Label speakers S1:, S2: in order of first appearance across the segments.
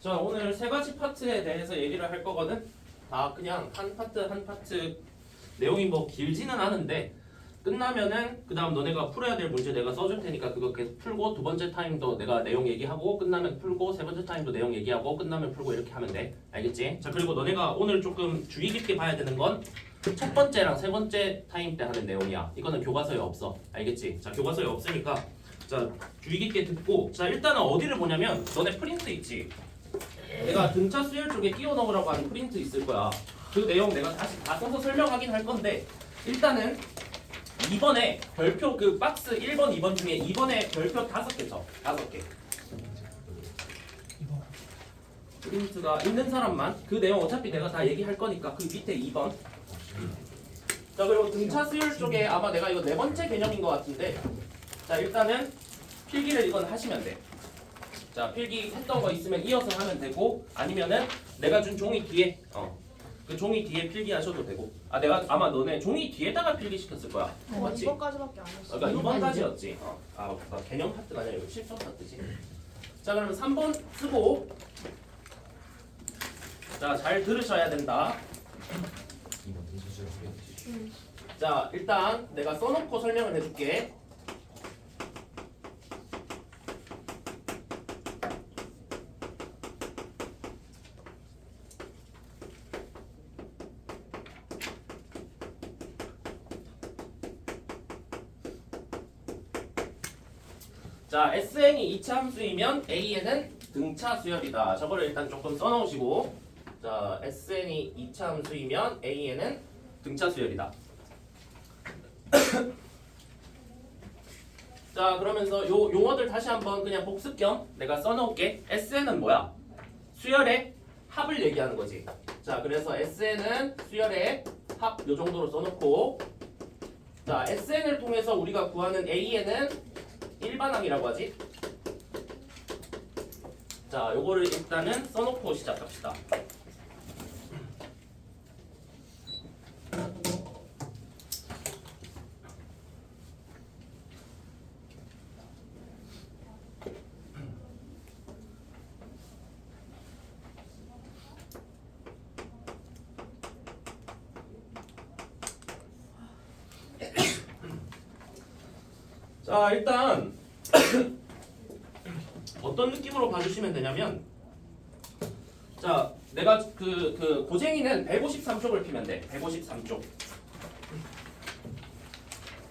S1: 자 오늘 세 가지 파트에 대해서 얘기를 할 거거든. 다 그냥 한 파트 한 파트 내용이 뭐 길지는 않은데 끝나면은 그 다음 너네가 풀어야 될 문제 내가 써줄 테니까 그거 계속 풀고 두 번째 타임도 내가 내용 얘기하고 끝나면 풀고 세 번째 타임도 내용 얘기하고 끝나면 풀고 이렇게 하면 돼 알겠지? 자 그리고 너네가 오늘 조금 주의 깊게 봐야 되는 건 첫 번째랑 세 번째 타임 때 하는 내용이야 이거는 교과서에 없어 알겠지? 자 교과서에 없으니까 자 주의 깊게 듣고 자 일단은 어디를 보냐면 너네 프린트 있지? 내가 등차 수열 쪽에 끼워 넣으라고 하는 프린트 있을 거야 그 내용 내가 다시 다 써서 설명하긴 할 건데 일단은 2번에 별표 그 박스 1번, 2번 중에 2번에 별표 5개 쳐. 5개. 프린트가 있는 사람만 그 내용 어차피 내가 다 얘기할 거니까 그 밑에 2번. 자 그리고 등차 수열 쪽에 아마 내가 이거 네 번째 개념인 것 같은데 자 일단은 필기를 이건 하시면 돼. 자 필기 했던 거 있으면 이어서 하면 되고 아니면은 내가 준 종이 뒤에 어. 그 종이 뒤에 필기하셔도 되고 아 내가 아마 너네 종이 뒤에다가 필기 시켰을 거야
S2: 어,
S1: 맞지?
S2: 이번까지밖에 안 했어.
S1: 그러니까 2번까지였지. 어. 아, 아, 개념 파트가 아니라 이거 실전 파트지. 자, 그러면 3번 쓰고 자, 잘 들으셔야 된다.
S2: 음.
S1: 자, 일단 내가 써놓고 설명을 해줄게. 자, SN이 이차 함수이면 AN은 등차 수열이다. 저거를 일단 조금 써놓으시고, 자, SN이 이차 함수이면 AN은 등차 수열이다. 자, 그러면서 요 용어들 다시 한번 그냥 복습 겸 내가 써놓을게. SN은 뭐야? 수열의 합을 얘기하는 거지. 자, 그래서 SN은 수열의 합 요 정도로 써놓고, 자, SN을 통해서 우리가 구하는 AN은 일반항이라고 하지. 자, 요거를 일단은 써놓고 시작합시다. 자, 일단 어떤 느낌으로 봐주시면 되냐면 자 내가 그, 그 고쟁이는 153쪽을 피면 돼. 153쪽.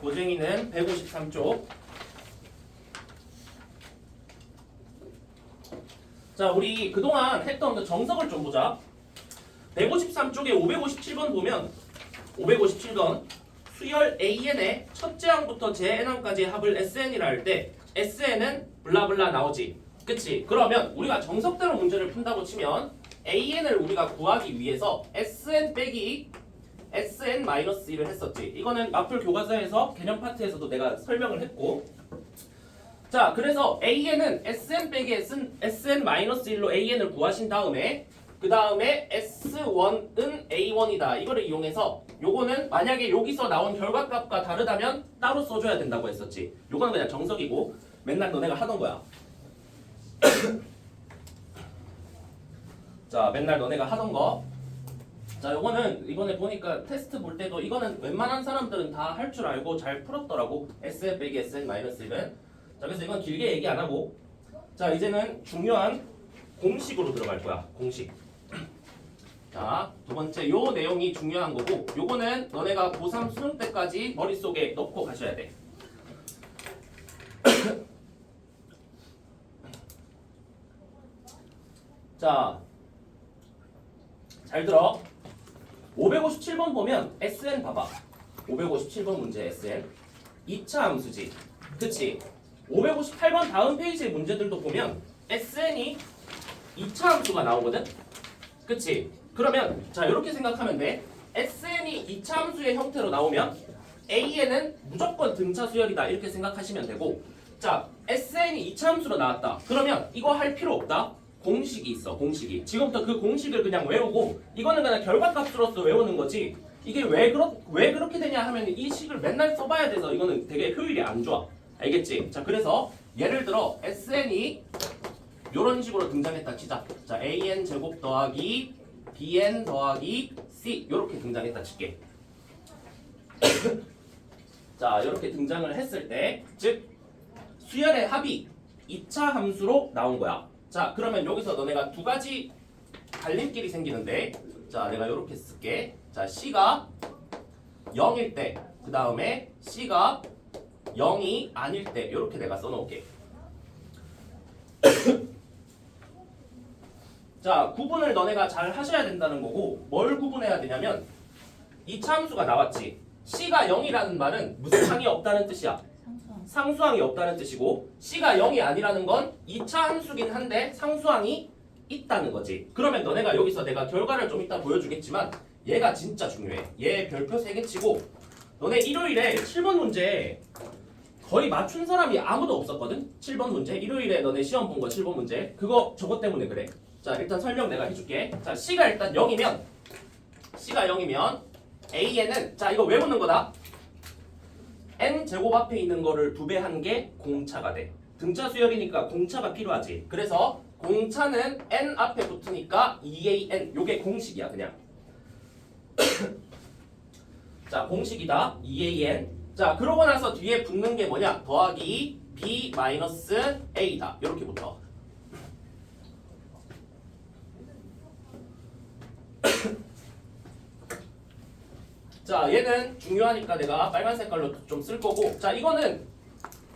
S1: 고쟁이는 153쪽. 자 우리 그동안 했던 그 정석을 좀 보자. 153쪽에 557번 보면 557번 수열 AN의 첫째 항부터 제N항까지의 합을 SN이라 할 때 SN은 블라블라 나오지. 그치? 그러면 우리가 정석대로 문제를 푼다고 치면 AN을 우리가 구하기 위해서 SN 빼기 SN-1을 했었지. 이거는 마플 교과서에서 개념 파트에서도 내가 설명을 했고 자, 그래서 AN은 SN 빼기 SN, SN-1로 AN을 구하신 다음에 그 다음에 S1은 A1이다. 이거를 이용해서 요거는 만약에 여기서 나온 결과값과 다르다면 따로 써줘야 된다고 했었지. 요거는 그냥 정석이고 맨날 너네가 하던 거야. 자, 맨날 너네가 하던 거. 자, 요거는 이번에 보니까 테스트 볼 때도 이거는 웬만한 사람들은 다 할 줄 알고 잘 풀었더라고. SN 빼기 SN-1은. 자, 그래서 이건 길게 얘기 안 하고. 자, 이제는 중요한 공식으로 들어갈 거야. 공식. 자, 두 번째 요 내용이 중요한 거고 요거는 너네가 고3 수능 때까지 머릿속에 넣고 가셔야 돼. 자, 잘 들어. 557번 보면 SN 봐봐. 557번 문제 SN. 2차 함수지. 그치? 558번 다음 페이지의 문제들도 보면 SN이 2차 함수가 나오거든? 그치? 그러면 자 이렇게 생각하면 돼. SN이 2차 함수의 형태로 나오면 AN은 무조건 등차 수열이다 이렇게 생각하시면 되고 자 SN이 2차 함수로 나왔다. 그러면 이거 할 필요 없다. 공식이 있어 공식이. 지금부터 그 공식을 그냥 외우고 이거는 그냥 결과값으로서 외우는 거지. 이게 왜 그렇 왜 그렇게 되냐 하면 이 식을 맨날 써봐야 돼서 이거는 되게 효율이 안 좋아. 알겠지? 자 그래서 예를 들어 SN이 이런 식으로 등장했다 치자. 자, an 제곱 더하기 bn 더하기 c 이렇게 등장했다 칠게. 자, 이렇게 등장을 했을 때, 즉 수열의 합이 2차 함수로 나온 거야. 자, 그러면 여기서 너네가 두 가지 갈림길이 생기는데, 자, 내가 이렇게 쓸게. 자, c가 0일 때, 그 다음에 c가 0이 아닐 때, 이렇게 내가 써놓을게. 자, 구분을 너네가 잘 하셔야 된다는 거고, 뭘 구분해야 되냐면, 이 참수가 나왔지. C가 0이라는 말은 무슨 항이 없다는 뜻이야. 상수항이 없다는 뜻이고, C가 0이 아니라는 건 2차 함수긴 한데 상수항이 있다는 거지. 그러면 너네가 여기서 내가 결과를 좀 이따 보여주겠지만, 얘가 진짜 중요해. 얘 별표 3개 치고, 너네 일요일에 7번 문제 거의 맞춘 사람이 아무도 없었거든? 7번 문제. 일요일에 너네 시험 본 거 7번 문제. 그거 저것 때문에 그래. 자, 일단 설명 내가 해줄게. 자, C가 일단 0이면, C가 0이면, AN은, 자, 이거 왜 묻는 거다? N 제곱 앞에 있는 거를 두 배 한 게 공차가 돼. 등차 수열이니까 공차가 필요하지. 그래서 공차는 N 앞에 붙으니까 2AN. 요게 공식이야, 그냥. 자, 공식이다. 2AN. 자, 그러고 나서 뒤에 붙는 게 뭐냐? 더하기 B 마이너스 A다. 이렇게 붙어. 자, 얘는 중요하니까 내가 빨간 색깔로 좀 쓸 거고. 자, 이거는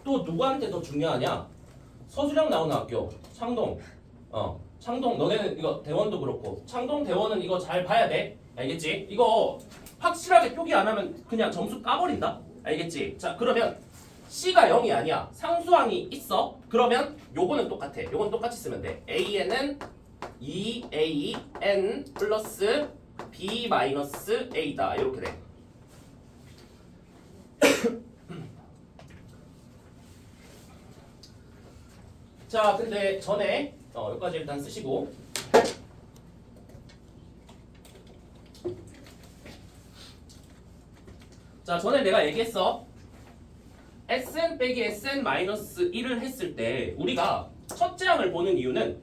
S1: 또 누구한테 더 중요하냐? 서수령 나오는 학교. 창동. 어. 창동 너네는 이거 대원도 그렇고. 창동 대원은 이거 잘 봐야 돼. 알겠지? 이거 확실하게 표기 안 하면 그냥 점수 까버린다. 알겠지? 자, 그러면 C가 0이 아니야. 상수항이 있어. 그러면 요거는 똑같아. 요건 똑같이 쓰면 돼. AN은 2AN 플러스 B 마이너스 A다. 이렇게 돼. 자, 근데 전에 어, 여기까지 일단 쓰시고 자, 전에 내가 얘기했어. SN 빼기 SN 마이너스 1을 했을 때 우리가 첫째 항을 보는 이유는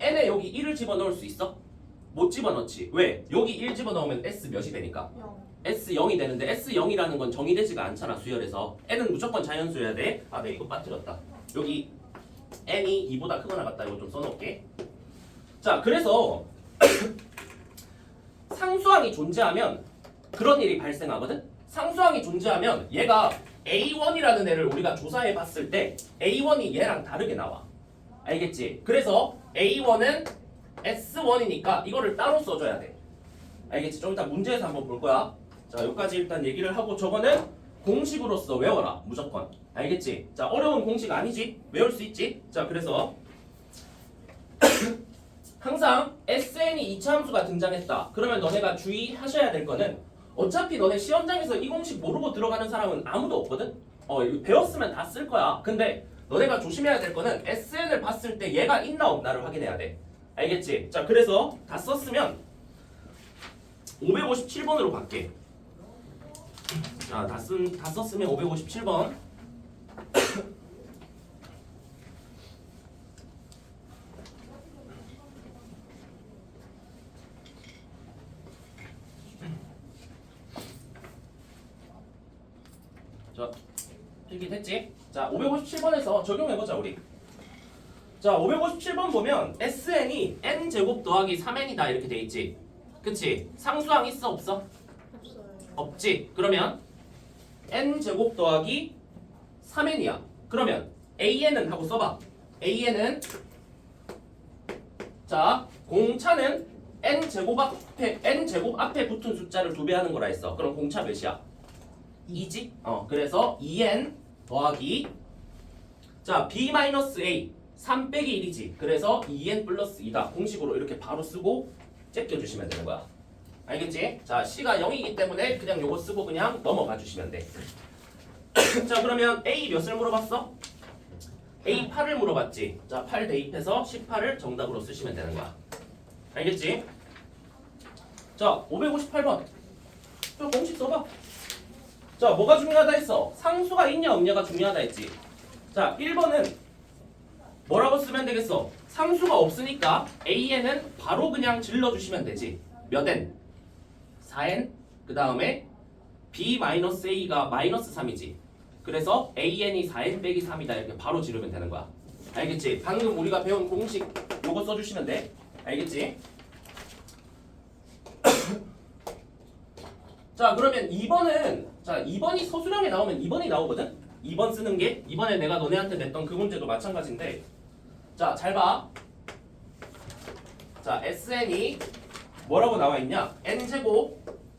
S1: n에 여기 1을 집어넣을 수 있어? 못 집어넣지. 왜? 여기 1 집어넣으면 S 몇이 되니까?
S2: 0.
S1: S 0이 되는데 S 0이라는 건 정의되지가 않잖아 수열에서 n은 무조건 자연수여야 돼. 아, 네 이거 빠뜨렸다. 여기 n이 2보다 크거나 같다 이거 좀 써놓을게. 자, 그래서 상수항이 존재하면 그런 일이 발생하거든. 상수항이 존재하면 얘가 A1이라는 애를 우리가 조사해 봤을 때 A1이 얘랑 다르게 나와. 알겠지? 그래서 A1은 S1이니까 이거를 따로 써줘야 돼. 알겠지? 좀 이따 문제에서 한번 볼 거야. 자, 여기까지 일단 얘기를 하고 저거는 공식으로서 외워라. 무조건. 알겠지? 자, 어려운 공식 아니지? 외울 수 있지? 자, 그래서 항상 SN이 이차 함수가 등장했다. 그러면 너네가 주의하셔야 될 거는 어차피 너네 시험장에서 이 공식 모르고 들어가는 사람은 아무도 없거든? 어, 배웠으면 다 쓸 거야. 근데 너네가 조심해야 될 거는 SN을 봤을 때 얘가 있나 없나를 확인해야 돼. 알겠지? 자, 그래서 다 썼으면 557번으로 갈게. 자, 다, 쓴, 다 썼으면 557번. 자, 필기됐지? 자, 557번에서 적용해보자, 우리. 자, 557번 보면 SN이 N제곱 더하기 3N이다 이렇게 돼 있지. 그치? 상수항 있어, 없어?
S2: 없어요.
S1: 없지. 그러면 N제곱 더하기 3N이야. 그러면 AN은 하고 써봐. AN은 자, 공차는 N제곱 앞에 N제곱 앞에 붙은 숫자를 두 배 하는 거라 했어. 그럼 공차 몇이야? 2지? 어, 그래서 2N 더하기 자, B-A 3 빼기 1이지. 그래서 2N 플러스 2다. 공식으로 이렇게 바로 쓰고 제껴 주시면 되는 거야. 알겠지? 자, C가 0이기 때문에 그냥 요거 쓰고 그냥 넘어가 주시면 돼. 자, 그러면 A 몇을 물어봤어? A 8을 물어봤지. 자, 8 대입해서 18을 정답으로 쓰시면 되는 거야. 알겠지? 자, 558번. 저 공식 써봐. 자, 뭐가 중요하다 했어? 상수가 있냐 없냐가 중요하다 했지. 자, 1번은 뭐라고 쓰면 되겠어? 상수가 없으니까 AN은 바로 그냥 질러주시면 되지. 몇 N? 4N? 그 다음에 B-A가 마이너스 3이지. 그래서 AN이 4N 빼기 3이다 이렇게 바로 지르면 되는 거야. 알겠지? 방금 우리가 배운 공식 요거 써주시면 돼. 알겠지? 자 그러면 2번은 자 2번이 서술형에 나오면 2번이 나오거든? 2번 쓰는 게 이번에 내가 너네한테 냈던 그 문제도 마찬가지인데 자 잘 봐. 자 SN이 뭐라고 나와 있냐? n제곱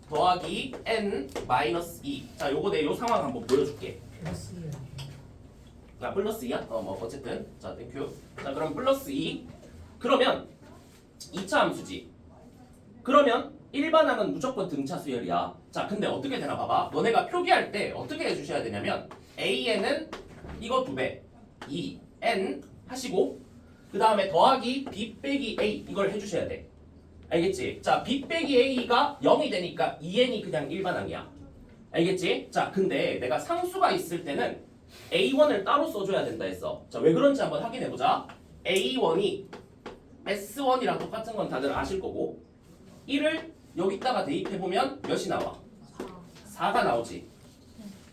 S1: 더하기 n 마이너스 2. 자 요거 내 요 상황 한번 보여줄게. 자 플러스 2야? 어 뭐 어쨌든 자 땡큐 자 그럼 플러스 2 그러면 2차 함수지 그러면 일반항은 무조건 등차 수열이야 자 근데 어떻게 되나 봐봐 너네가 표기할 때 어떻게 해주셔야 되냐면 AN은 이거 2배 2N 하시고 그 다음에 더하기 B 빼기 A 이걸 해주셔야 돼 알겠지? 자 B 빼기 A가 0이 되니까 2N이 그냥 일반항이야 알겠지? 자 근데 내가 상수가 있을 때는 A1을 따로 써줘야 된다 했어. 자, 왜 그런지 한번 확인해 보자. A1이 S1이랑 똑같은 건 다들 아실 거고 1을 여기다가 대입해 보면 몇이 나와? 4가 나오지.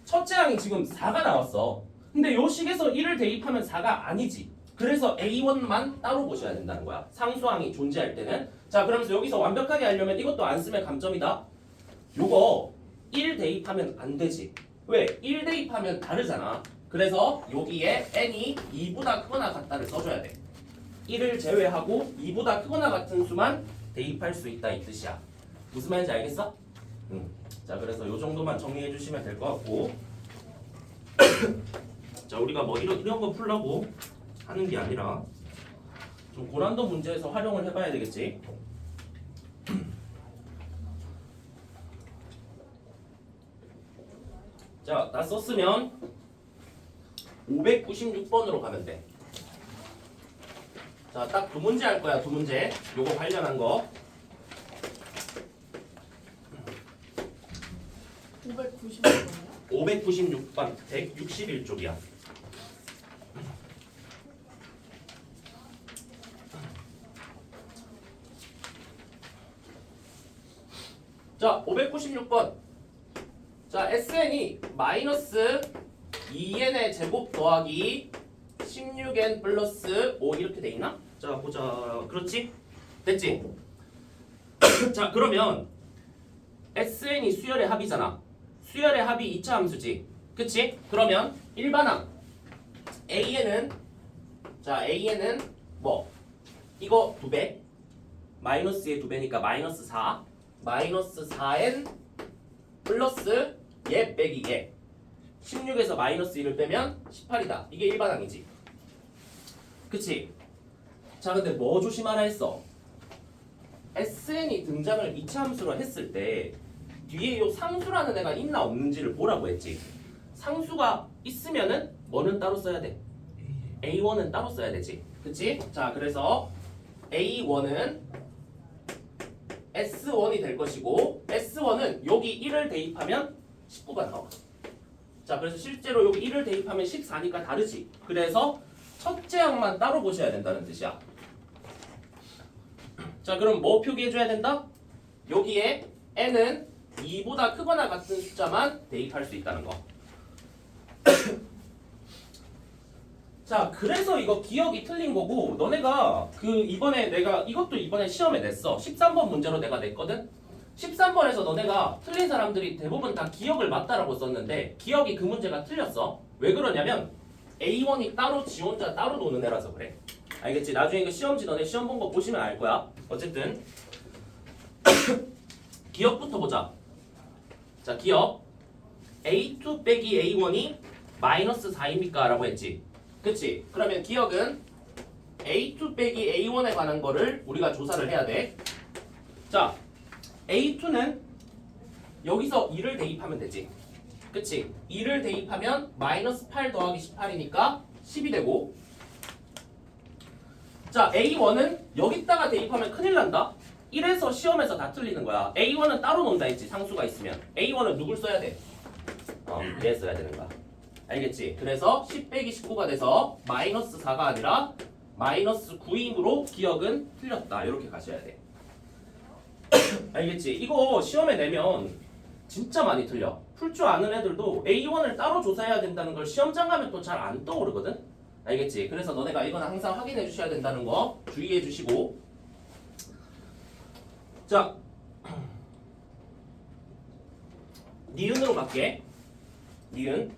S1: 첫째 항이 지금 4가 나왔어. 근데 요 식에서 1을 대입하면 4가 아니지. 그래서 A1만 따로 보셔야 된다는 거야. 상수항이 존재할 때는. 자, 그러면서 여기서 완벽하게 하려면 이것도 안 쓰면 감점이다. 요거 1 대입하면 안 되지. 왜? 1 대입하면 다르잖아. 그래서 여기에 n이 2보다 크거나 같다를 써줘야 돼. 1을 제외하고 2보다 크거나 같은 수만 대입할 수 있다 이 뜻이야. 무슨 말인지 알겠어? 응. 자, 그래서 요 정도만 정리해 주시면 될 것 같고. 자, 우리가 뭐 이런 이런 거 풀라고 하는 게 아니라 좀 고난도 문제에서 활용을 해봐야 되겠지. 자, 다 썼으면 596번으로 가면 돼. 자, 딱 두 문제 할 거야, 두 문제. 요거 관련한 거.
S3: 590번이요?
S1: 596번, 161쪽이야. 자, 596번. 자, SN이 마이너스 2n의 제곱 더하기 16n 플러스 5 이렇게 돼 있나? 자, 보자. 그렇지? 됐지? 자, 그러면 SN이 수열의 합이잖아. 수열의 합이 2차 함수지. 그치? 그러면 일반항 AN은 자 AN은 뭐 이거 2배 마이너스의 2배니까 마이너스 4 마이너스 4N 플러스 얘 빼기 얘 16에서 마이너스 1을 빼면 18이다. 이게 일반항이지. 그치? 자 근데 뭐 조심하라 했어? SN이 등장을 2차 함수로 했을 때 뒤에 요 상수라는 애가 있나 없는지를 보라고 했지. 상수가 있으면은 뭐는 따로 써야 돼? A1은 따로 써야 되지. 그치? 자, 그래서 A1은 S1이 될 것이고 S1은 여기 1을 대입하면 19가 나와. 자, 그래서 실제로 여기 1을 대입하면 14니까 다르지. 그래서 첫째 항만 따로 보셔야 된다는 뜻이야. 자, 그럼 뭐 표기해줘야 된다? 여기에 n은 2보다 크거나 같은 숫자만 대입할 수 있다는 거. 자, 그래서 이거 기억이 틀린 거고 너네가 그 이번에 내가 이것도 이번에 시험에 냈어. 13번 문제로 내가 냈거든. 13번에서 너네가 틀린 사람들이 대부분 다 기억을 맞다라고 썼는데 기억이 그 문제가 틀렸어. 왜 그러냐면 A1이 따로 지 혼자 따로 노는 애라서 그래. 알겠지? 나중에 그 시험지 너네 시험 본 거 보시면 알 거야. 어쨌든 기억부터 보자. 자, 기억. A2 빼기 A1이 마이너스 4입니까? 라고 했지. 그치? 그러면 기억은 A2 빼기 A1에 관한 거를 우리가 조사를 해야 돼. 자, A2는 여기서 2를 대입하면 되지. 그치? 2를 대입하면 마이너스 8 더하기 18이니까 10이 되고 자, A1은 여기다가 대입하면 큰일 난다. 1에서 시험에서 다 틀리는 거야. A1은 따로 논다 했지, 상수가 있으면. A1은 누굴 써야 돼? 어, 얘 써야 되는 거야. 알겠지? 그래서 10 빼기 19가 돼서 마이너스 4가 아니라 마이너스 9이므로 기억은 틀렸다. 이렇게 가셔야 돼. 알겠지? 이거 시험에 내면 진짜 많이 틀려. 풀 줄 아는 애들도 A1을 따로 조사해야 된다는 걸 시험장 가면 또 잘 안 떠오르거든? 알겠지? 그래서 너네가 이건 항상 확인해 주셔야 된다는 거 주의해 주시고 자 니은으로 갈게. 니은.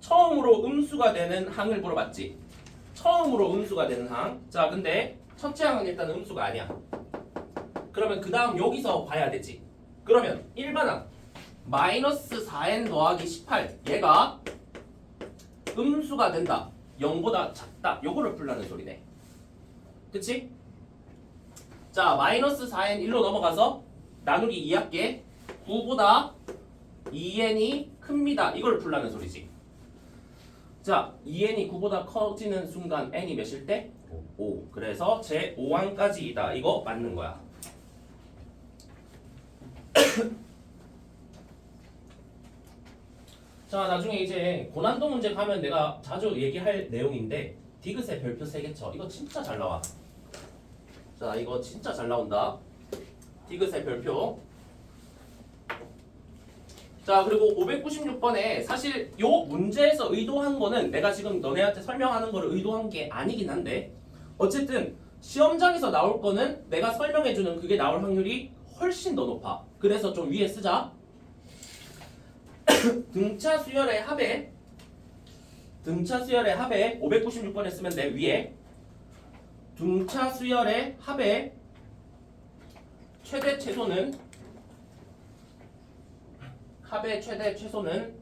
S1: 처음으로 음수가 되는 항을 물어봤지? 처음으로 음수가 되는 항 자 근데 첫째 항은 일단 음수가 아니야. 그러면 그 다음 여기서 봐야 되지. 그러면 1반항 마이너스 4n 더하기 18 얘가 음수가 된다. 0보다 작다. 요거를 풀라는 소리네. 그치? 자 마이너스 4n 1로 넘어가서 나누기 2할게. 9보다 2n이 큽니다. 이걸 풀라는 소리지. 자 2n이 9보다 커지는 순간 n이 몇일 때? 5 그래서 제 5항까지이다. 이거 맞는 거야. 자 나중에 이제 고난도 문제 가면 내가 자주 얘기할 내용인데 디귿의 별표 세개쳐 이거 진짜 잘 나와 자 이거 진짜 잘 나온다. 디귿의 별표. 자 그리고 596번에 사실 요 문제에서 의도한 거는 내가 지금 너네한테 설명하는 거를 의도한 게 아니긴 한데 어쨌든 시험장에서 나올 거는 내가 설명해주는 그게 나올 확률이 훨씬 더 높아. 그래서 좀 위에 쓰자. 등차 수열의 합에 등차 수열의 합에 596번에 쓰면 돼 위에 등차 수열의 합의 최대 최소는 합의 최대 최소는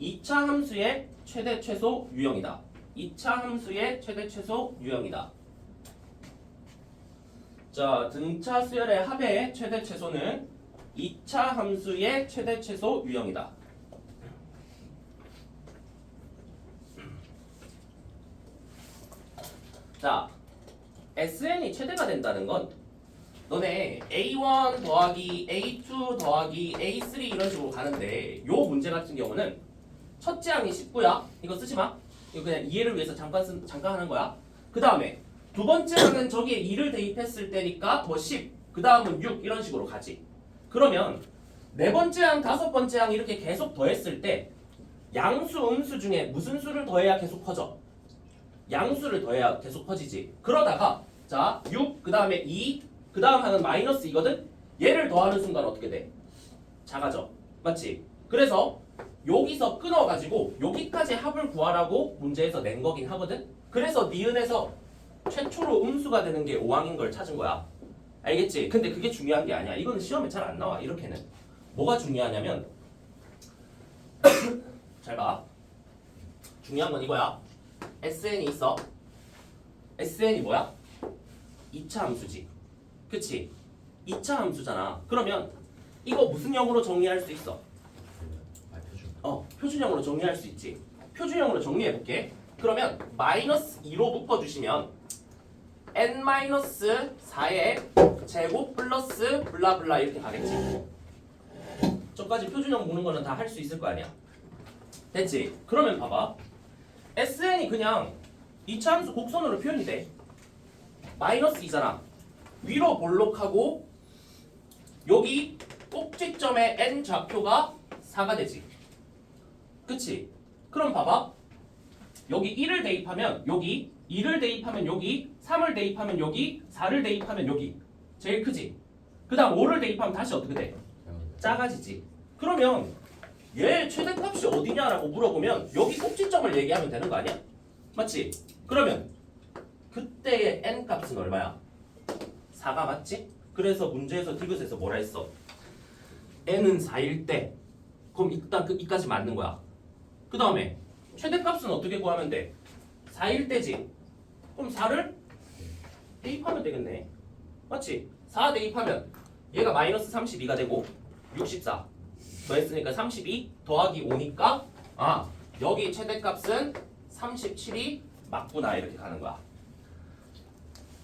S1: 2차 함수의 최대 최소 유형이다. 2차 함수의 최대 최소 유형이다. 자, 등차 수열의 합의 최대 최소는 2차 함수의 최대 최소 유형이다. 자, SN이 최대가 된다는 건 너네 A1 더하기 A2 더하기 A3 이런 식으로 가는데 요 문제 같은 경우는 첫째 항이 19야. 이거 쓰지 마. 이거 그냥 이해를 위해서 잠깐 쓴, 잠깐 하는 거야. 그 다음에 두 번째 항은 저기에 2를 대입했을 때니까 뭐 10, 그 다음은 6 이런 식으로 가지. 그러면 네 번째 항, 다섯 번째 항 이렇게 계속 더했을 때 양수, 음수 중에 무슨 수를 더해야 계속 커져? 양수를 더해야 계속 커지지. 그러다가 자, 6, 그 다음에 2, 그 다음 항은 마이너스 이거든? 얘를 더하는 순간 어떻게 돼? 작아져. 맞지? 그래서 여기서 끊어가지고 여기까지 합을 구하라고 문제에서 낸 거긴 하거든? 그래서 니은에서 최초로 음수가 되는 게 5항인 걸 찾은 거야. 알겠지? 근데 그게 중요한 게 아니야. 이거는 시험에 잘 안 나와. 이렇게는. 뭐가 중요하냐면 잘 봐. 중요한 건 이거야. SN이 있어. SN이 뭐야? 2차 함수지. 그치? 2차 함수잖아. 그러면 이거 무슨 형으로 정리할 수 있어? 어, 표준형으로 정리할 수 있지. 표준형으로 정리해 볼게. 그러면 마이너스 2로 묶어주시면 n 마이너스 4의 제곱 플러스 블라블라 이렇게 가겠지. 저까지 표준형 보는 거는 다 할 수 있을 거 아니야. 됐지? 그러면 봐봐. SN이 그냥 2차 함수 곡선으로 표현이 돼. 마이너스 2잖아. 위로 볼록하고 여기 꼭지점의 n 좌표가 4가 되지. 그치? 그럼 봐봐. 여기 1을 대입하면 여기 2를 대입하면 여기 3을 대입하면 여기 4를 대입하면 여기 제일 크지? 그 다음 5를 대입하면 다시 어떻게 돼? 작아지지. 그러면 얘 최대값이 어디냐라고 물어보면 여기 꼭지점을 얘기하면 되는 거 아니야? 맞지? 그러면 그때의 n 값은 얼마야? 4가 맞지? 그래서 문제에서 디귿에서 뭐라 했어? n은 4일 때 그럼 일단 그 이까지 맞는 거야. 그 다음에 최대값은 어떻게 구하면 돼? 4일 때지. 그럼 4를 대입하면 되겠네. 맞지? 4 대입하면 얘가 마이너스 32가 되고 64 더했으니까 32 더하기 5니까 아 여기 최대값은 37이 맞구나 이렇게 가는 거야.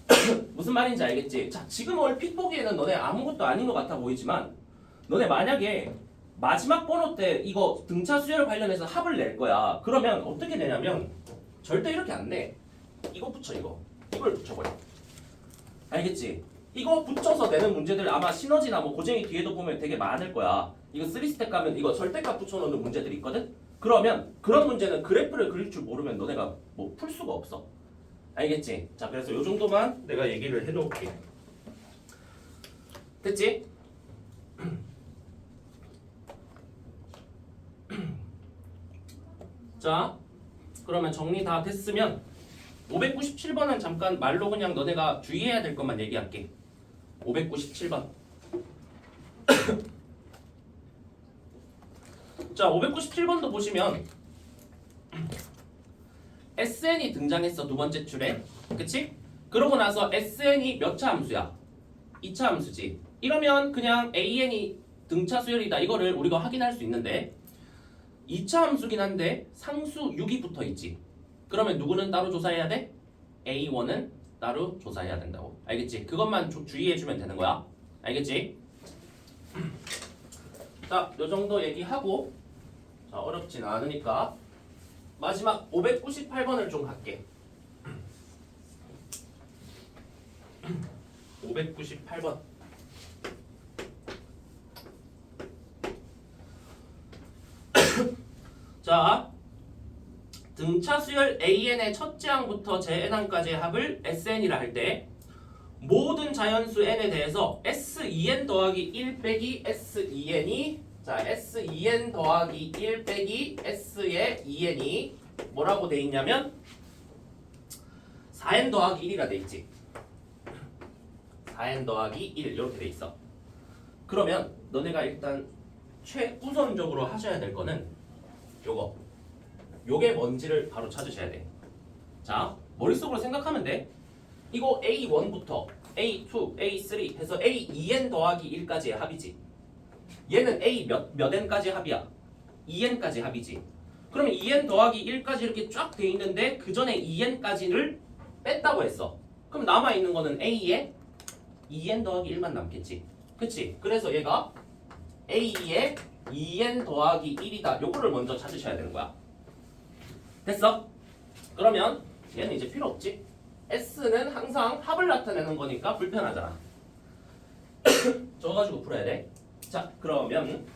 S1: 무슨 말인지 알겠지? 자 지금 얼핏 보기에는 너네 아무것도 아닌 것 같아 보이지만 너네 만약에 마지막 번호 때 이거 등차 수열 관련해서 합을 낼 거야. 그러면 어떻게 되냐면 절대 이렇게 안 내. 이거 붙여 이거 이걸 붙여버려 알겠지? 이거 붙여서 내는 문제들 아마 시너지나 뭐 고쟁이 뒤에도 보면 되게 많을 거야 이거 3스텝 가면 이거 절대값 붙여놓는 문제들이 있거든? 그러면 그런 문제는 그래프를 그릴 줄 모르면 너네가 뭐 풀 수가 없어 알겠지? 자 그래서 요 정도만 내가 얘기를 해놓을게 됐지? 자 그러면 정리 다 됐으면 597번은 잠깐 말로 그냥 너네가 주의해야 될 것만 얘기할게 597번 자 597번도 보시면 SN이 등장했어 두 번째 줄에 그치? 그러고 나서 SN이 몇 차 함수야? 2차 함수지 이러면 그냥 AN이 등차 수열이다 이거를 우리가 확인할 수 있는데 2차 함수긴 한데 상수 6이 붙어 있지 그러면 누구는 따로 조사해야 돼? A1은 따로 조사해야 된다고 알겠지? 그것만 주, 주의해주면 되는 거야 알겠지? 자, 요 정도 얘기하고 자, 어렵진 않으니까. 마지막 598번을 좀 갈게. 598번. 자 등차 수열 AN의 첫째 항부터 JN항까지의 합을 SN이라 할 때 모든 자연수 N에 대해서 SEN 더하기 1 빼기 SEN이 자 SEN 더하기 1 빼기 S의 EN이 뭐라고 돼 있냐면 4N 더하기 1이라 돼 있지 4N 더하기 1 이렇게 돼 있어 그러면 너네가 일단 최우선적으로 하셔야 될 거는 요거 요게 뭔지를 바로 찾으셔야 돼. 자, 머릿속으로 생각하면 돼. 이거 A1부터 A2, A3 해서 A2n 더하기 1까지의 합이지. 얘는 A 몇, 몇 n까지 합이야? 2n까지 합이지. 그러면 2n 더하기 1까지 이렇게 쫙 돼 있는데 그 전에 2n까지를 뺐다고 했어. 그럼 남아 있는 거는 A에 2n 더하기 1만 남겠지. 그치? 그래서 얘가 A에 2n 더하기 1이다. 요거를 먼저 찾으셔야 되는 거야. 됐어? 그러면 얘는 이제 필요 없지. S는 항상 합을 나타내는 거니까 불편하잖아. 저거 가지고 풀어야 돼. 자, 그러면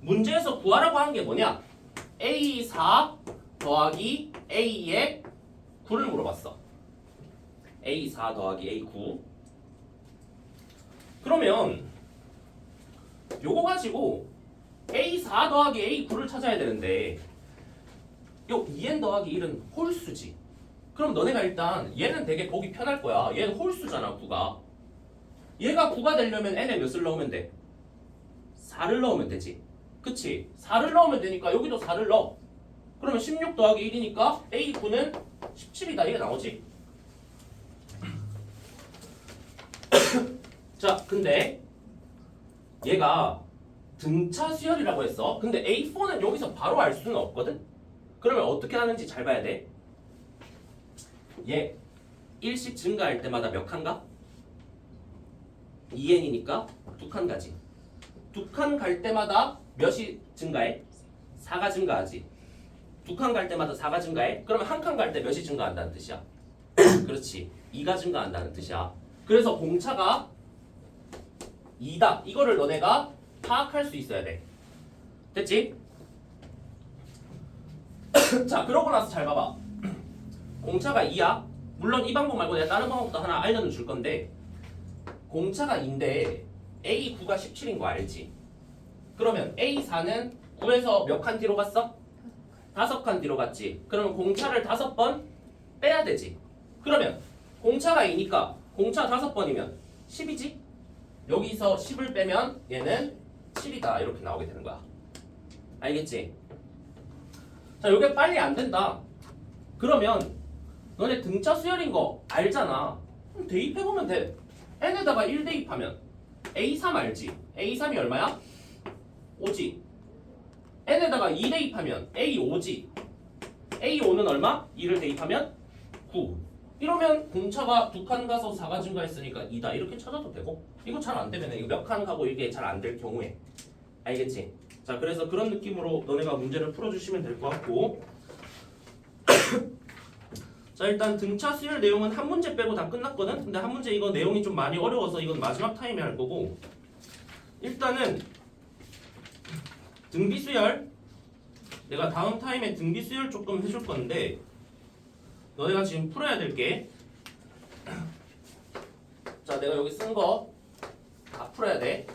S1: 문제에서 구하라고 한게 뭐냐? A4 더하기 A의 9를 물어봤어. A4 더하기 A9. 그러면 요거 가지고 A4 더하기 A9를 찾아야 되는데 요 2n 더하기 1은 홀수지. 그럼 너네가 일단 얘는 되게 보기 편할 거야. 얘는 홀수잖아, 9가. 얘가 9가 되려면 n에 몇을 넣으면 돼? 4를 넣으면 되지. 그치? 4를 넣으면 되니까 여기도 4를 넣어. 그러면 16 더하기 1이니까 A9는 17이다. 이게 나오지. 자, 근데 얘가 등차 수열이라고 했어. 근데 A4는 여기서 바로 알 수는 없거든? 그러면 어떻게 하는지 잘 봐야 돼. 얘 1씩 증가할 때마다 몇 칸가? 2n이니까 두 칸 가지. 두 칸 갈 때마다 몇이 증가해? 4가 증가하지. 두 칸 갈 때마다 4가 증가해? 그러면 한 칸 갈 때 몇이 증가한다는 뜻이야? 그렇지. 2가 증가한다는 뜻이야. 그래서 공차가 2다. 이거를 너네가 파악할 수 있어야 돼. 됐지? 자, 그러고 나서 잘 봐봐. 공차가 2야. 물론 이 방법 말고 내가 다른 방법도 하나 알려줄 건데 공차가 2인데 A9가 17인 거 알지? 그러면 A4는 9에서 몇 칸 뒤로 갔어? 다섯 칸 뒤로 갔지. 그러면 공차를 다섯 번 빼야 되지. 그러면 공차가 2니까 공차 다섯 번이면 10이지? 여기서 10을 빼면 얘는 7이다. 이렇게 나오게 되는 거야. 알겠지? 자, 이게 빨리 안 된다. 그러면 너네 등차 수열인 거 알잖아. 그럼 대입해보면 돼. N에다가 1 대입하면 a3 알지? a3이 얼마야? 5지. n에다가 2 대입하면 a5지. a5는 얼마? 2를 대입하면 9. 이러면 공차가 두 칸 가서 4가 증가했으니까 2다. 이렇게 찾아도 되고. 이거 잘 안 되면 이거 몇 칸 가고 이게 잘 안 될 경우에. 알겠지? 자, 그래서 그런 느낌으로 너네가 문제를 풀어주시면 될 것 같고. 자 일단 등차 수열 내용은 한 문제 빼고 다 끝났거든. 근데 한 문제 이거 내용이 좀 많이 어려워서 이건 마지막 타임에 할 거고. 일단은 등비 수열 내가 다음 타임에 등비 수열 조금 해줄 건데 너네가 지금 풀어야 될 게. 자 내가 여기 쓴 거 다 풀어야 돼.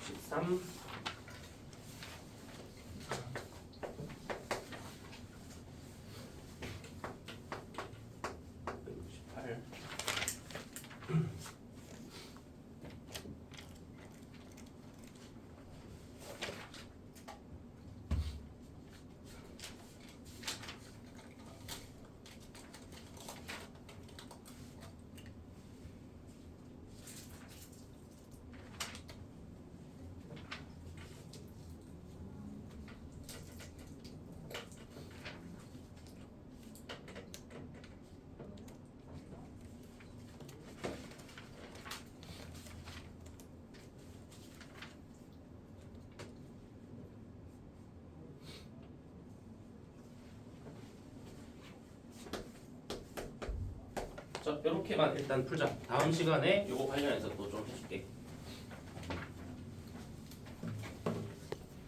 S1: 13 168 자, 이렇게만 일단 풀자. 다음 시간에 요거 관련해서 또 좀 해줄게.